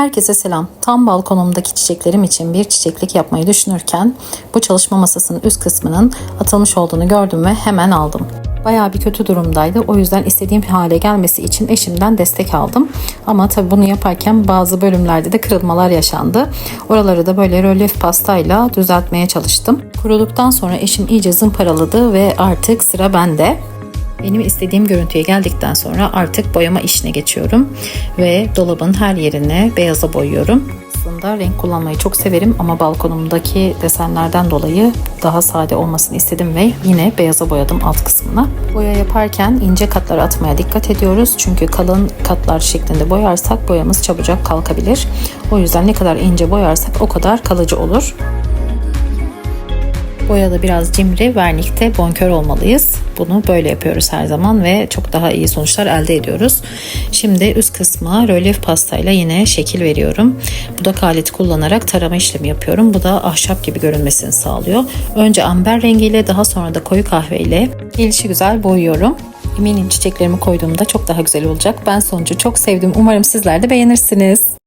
Herkese selam. Tam balkonumdaki çiçeklerim için bir çiçeklik yapmayı düşünürken bu çalışma masasının üst kısmının atılmış olduğunu gördüm ve hemen aldım. Bayağı bir kötü durumdaydı. O yüzden istediğim hale gelmesi için eşimden destek aldım. Ama tabii bunu yaparken bazı bölümlerde de kırılmalar yaşandı. Oraları da böyle rölyef pastayla düzeltmeye çalıştım. Kuruduktan sonra eşim iyice zımparaladı ve artık sıra bende. Benim istediğim görüntüye geldikten sonra artık boyama işine geçiyorum ve dolabın her yerine beyaza boyuyorum. Aslında renk kullanmayı çok severim ama balkonumdaki desenlerden dolayı daha sade olmasını istedim ve yine beyaza boyadım alt kısmına. Boya yaparken ince katları atmaya dikkat ediyoruz çünkü kalın katlar şeklinde boyarsak boyamız çabucak kalkabilir. O yüzden ne kadar ince boyarsak o kadar kalıcı olur. Boyada biraz cimri, vernikte bonkör olmalıyız. Bunu böyle yapıyoruz her zaman ve çok daha iyi sonuçlar elde ediyoruz. Şimdi üst kısma rölyef pastayla yine şekil veriyorum. Budak aleti kullanarak tarama işlemi yapıyorum. Bu da ahşap gibi görünmesini sağlıyor. Önce amber rengiyle daha sonra da koyu kahveyle gelişi güzel boyuyorum. Eminim çiçeklerimi koyduğumda çok daha güzel olacak. Ben sonucu çok sevdim. Umarım sizler de beğenirsiniz.